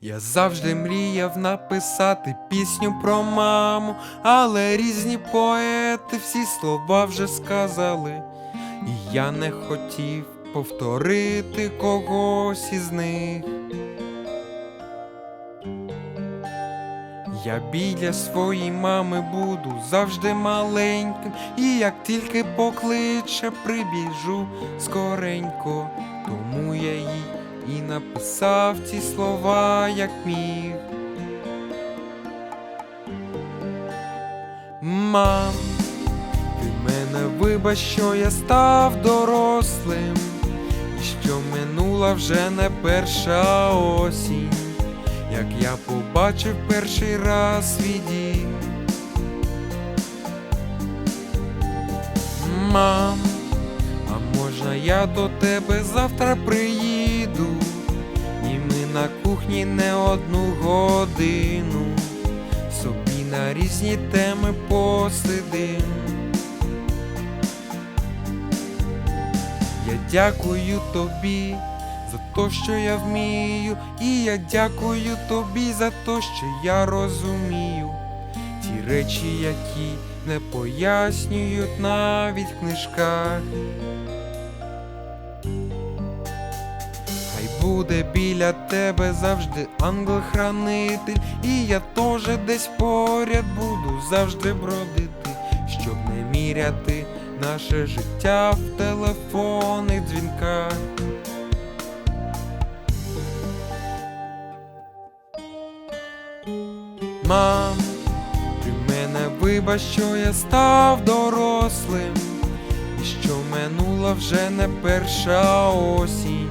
Я завжди мріяв написати пісню про маму, але різні поети всі слова вже сказали, і я не хотів повторити когось із них. Я біля своєї мами буду завжди маленьким, і як тільки покличе, прибіжу скоренько, тому я їй і написав ці слова, як міг. Мам, ти мене вибач, що я став дорослим, і що минула вже не перша осінь, як я побачив перший раз свій дім. Мам, а можна я до тебе завтра приїду, на кухні не одну годину собі на різні теми посидим. Я дякую тобі за те, що я вмію, і я дякую тобі за те, що я розумію. Ті речі, які не пояснюють навіть в книжках. Буде біля тебе завжди ангел-хранитель, і я теж десь поряд буду завжди бродити, щоб не міряти наше життя в телефонних дзвінках. Мам, ти мене вибач, що я став дорослим, і що минула вже не перша осінь,